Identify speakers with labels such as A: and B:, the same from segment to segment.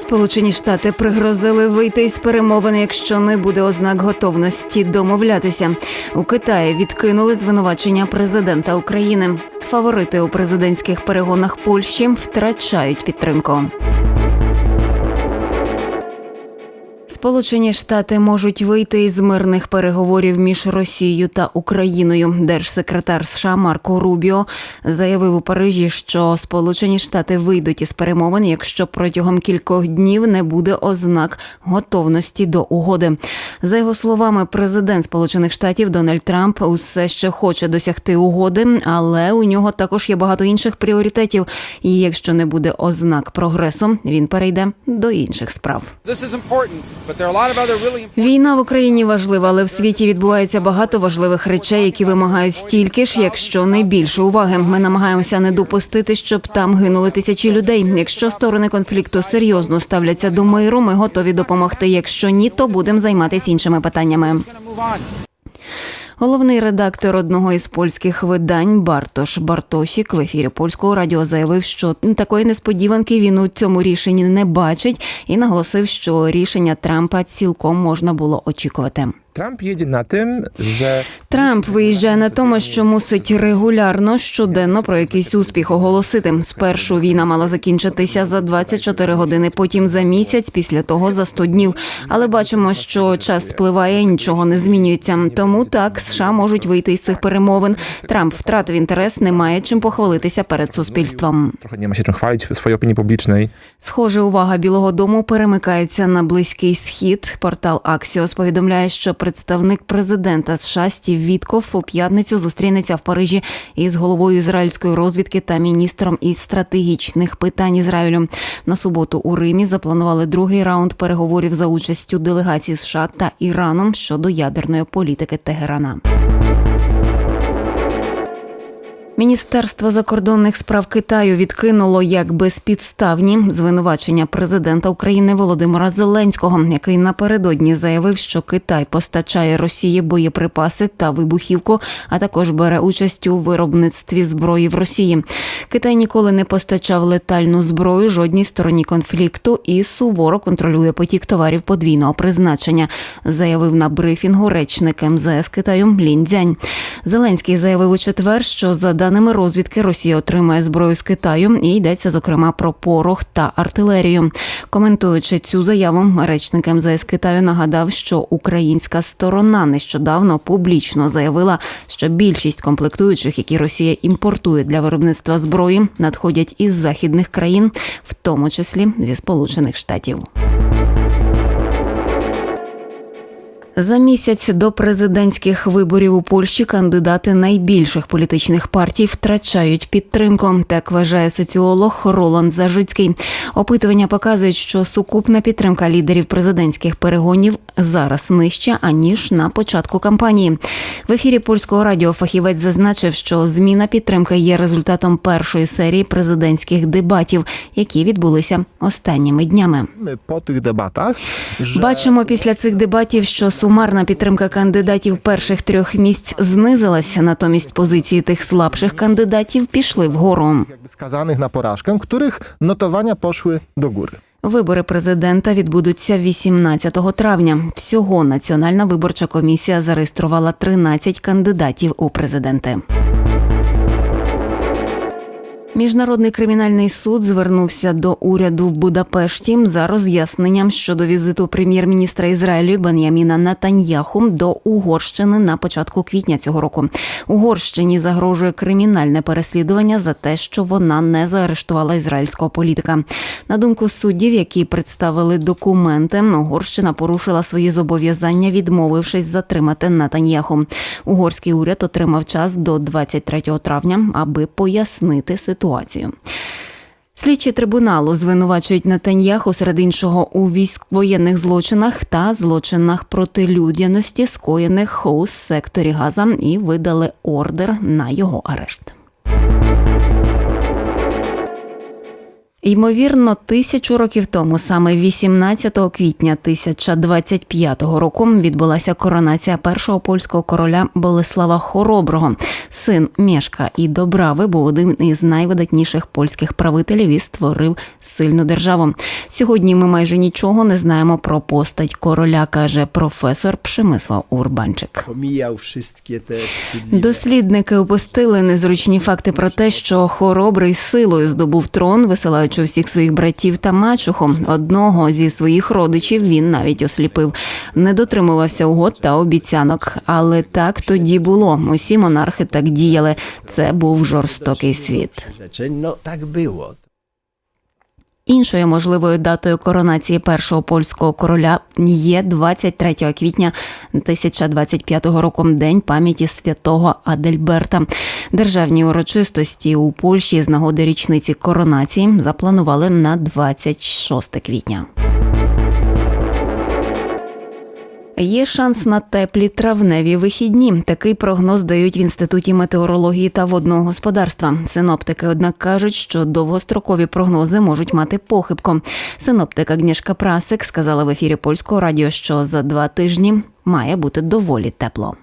A: Сполучені Штати пригрозили вийти із перемовин, якщо не буде ознак готовності домовлятися. У Китаї відкинули звинувачення президента України. Фаворити у президентських перегонах Польщі втрачають підтримку. Сполучені Штати можуть вийти із мирних переговорів між Росією та Україною. Держсекретар США Марко Рубіо заявив у Парижі, що Сполучені Штати вийдуть із перемовин, якщо протягом кількох днів не буде ознак готовності до угоди. За його словами, президент Сполучених Штатів Дональд Трамп усе ще хоче досягти угоди, але у нього також є багато інших пріоритетів. І якщо не буде ознак прогресу, він перейде до інших справ. Війна в Україні важлива, але в світі відбувається багато важливих речей, які вимагають стільки ж, якщо не більше уваги. Ми намагаємося не допустити, щоб там гинули тисячі людей. Якщо сторони конфлікту серйозно ставляться до миру, ми готові допомогти. Якщо ні, то будемо займатися іншими питаннями. Головний редактор одного із польських видань Бартош Бартосік в ефірі польського радіо заявив, що такої несподіванки він у цьому рішенні не бачить, і наголосив, що рішення Трампа цілком можна було очікувати.
B: Trump jedzie na tym, że
A: Трамп виїжджає на тому, що мусить регулярно щоденно про якийсь успіх оголосити. Спершу війна мала закінчитися за 24 години, потім за місяць, після того за 100 днів. Але бачимо, що час спливає, нічого не змінюється. Тому так США можуть вийти із цих перемовин. Трамп втратив інтерес, немає чим похвалитися перед суспільством.
B: czym chwalić w swojej opinii publicznej.
A: Схоже, увага Білого Дому перемикається на близький схід. Портал Axios повідомляє, що представник президента США Стів Вітков у п'ятницю зустрінеться в Парижі із головою ізраїльської розвідки та міністром із стратегічних питань Ізраїлю. На суботу у Римі запланували другий раунд переговорів за участю делегацій США та Іраном щодо ядерної політики Тегерана. Міністерство закордонних справ Китаю відкинуло як безпідставні звинувачення президента України Володимира Зеленського, який напередодні заявив, що Китай постачає Росії боєприпаси та вибухівку, а також бере участь у виробництві зброї в Росії. Китай ніколи не постачав летальну зброю жодній стороні конфлікту і суворо контролює потік товарів подвійного призначення, заявив на брифінгу речник МЗС Китаю Лінь Цзянь. Зеленський заявив у четвер, що за даними розвідки Росія отримає зброю з Китаю і йдеться зокрема про порох та артилерію. Коментуючи цю заяву, речник МЗС Китаю нагадав, що українська сторона нещодавно публічно заявила, що більшість комплектуючих, які Росія імпортує для виробництва зброї, надходять із західних країн, в тому числі зі Сполучених Штатів. За місяць до президентських виборів у Польщі кандидати найбільших політичних партій втрачають підтримку. Так вважає соціолог Роланд Зажицький. Опитування показують, що сукупна підтримка лідерів президентських перегонів зараз нижча аніж на початку кампанії. В ефірі польського радіо фахівець зазначив, що зміна підтримки є результатом першої серії президентських дебатів, які відбулися останніми днями.
C: Po tych debatach, że
A: Бачимо після цих дебатів, що сумарна підтримка кандидатів перших трьох місць знизилася, натомість позиції тих слабших кандидатів пішли вгору.
C: skazanych na porażkę, których notowania poszły do góry.
A: Вибори президента відбудуться 18 травня. Всього Національна виборча комісія зареєструвала 13 кандидатів у президенти. Міжнародний кримінальний суд звернувся до уряду в Будапешті за роз'ясненням щодо візиту прем'єр-міністра Ізраїлю Бен'яміна Натаньяху до Угорщини на початку квітня цього року. Угорщині загрожує кримінальне переслідування за те, що вона не заарештувала ізраїльського політика. На думку суддів, які представили документи, Угорщина порушила свої зобов'язання, відмовившись затримати Натаньяху. Угорський уряд отримав час до 23 травня, аби пояснити ситуацію. Слідчі трибуналу звинувачують Нетаньяху серед іншого у військ воєнних злочинах та злочинах проти людяності, скоєних у секторі Газа, і видали ордер на його арешт. Ймовірно, тисячу років тому, саме 18 квітня 1025 року, відбулася коронація першого польського короля Болеслава Хороброго. Син Мєшка і Добрави був один із найвидатніших польських правителів і створив сильну державу. Сьогодні ми майже нічого не знаємо про постать короля, каже професор Пшемислав Урбанчик. Дослідники опустили незручні факти про те, що хоробрий силою здобув трон, висилаючи всіх своїх братів та мачуху. Одного зі своїх родичів він навіть осліпив, не дотримувався угод та обіцянок. Але так тоді було. Усі монархи так діяли. Це був жорстокий світ.
D: так było.
A: Іншою можливою датою коронації першого польського короля є 23 квітня 1025 року, день пам'яті святого Адельберта. Державні урочистості у Польщі з нагоди річниці коронації запланували на 26 квітня. Є шанс на теплі травневі вихідні. Такий прогноз дають в інституті метеорології та водного господарства. Синоптики, однак, кажуть, що довгострокові прогнози можуть мати похибку. Синоптика Агнішка Прасик сказала в ефірі польського радіо, що за два тижні має бути доволі тепло.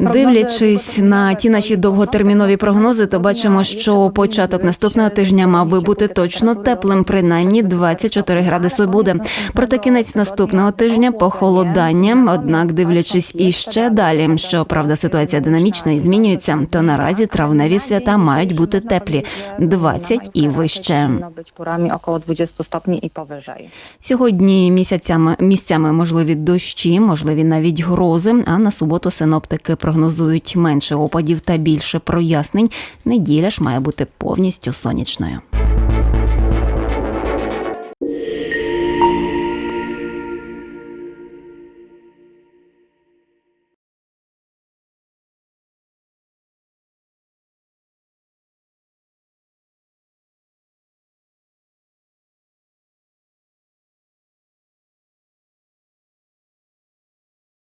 A: Дивлячись на ті наші довготермінові прогнози, то бачимо, що початок наступного тижня мав би бути точно теплим, принаймні 24 градуси буде. Проте кінець наступного тижня похолодання. Однак, дивлячись іще далі, що правда ситуація динамічна і змінюється, то наразі травневі свята мають бути теплі 20 і вище.
E: powinno być porami około 20 stopni i.
A: Сьогодні місяцями місцями можливі дощі, можливі навіть грози. А на суботу синоптики прогнозують менше опадів та більше прояснень. Неділя ж має бути повністю сонячною.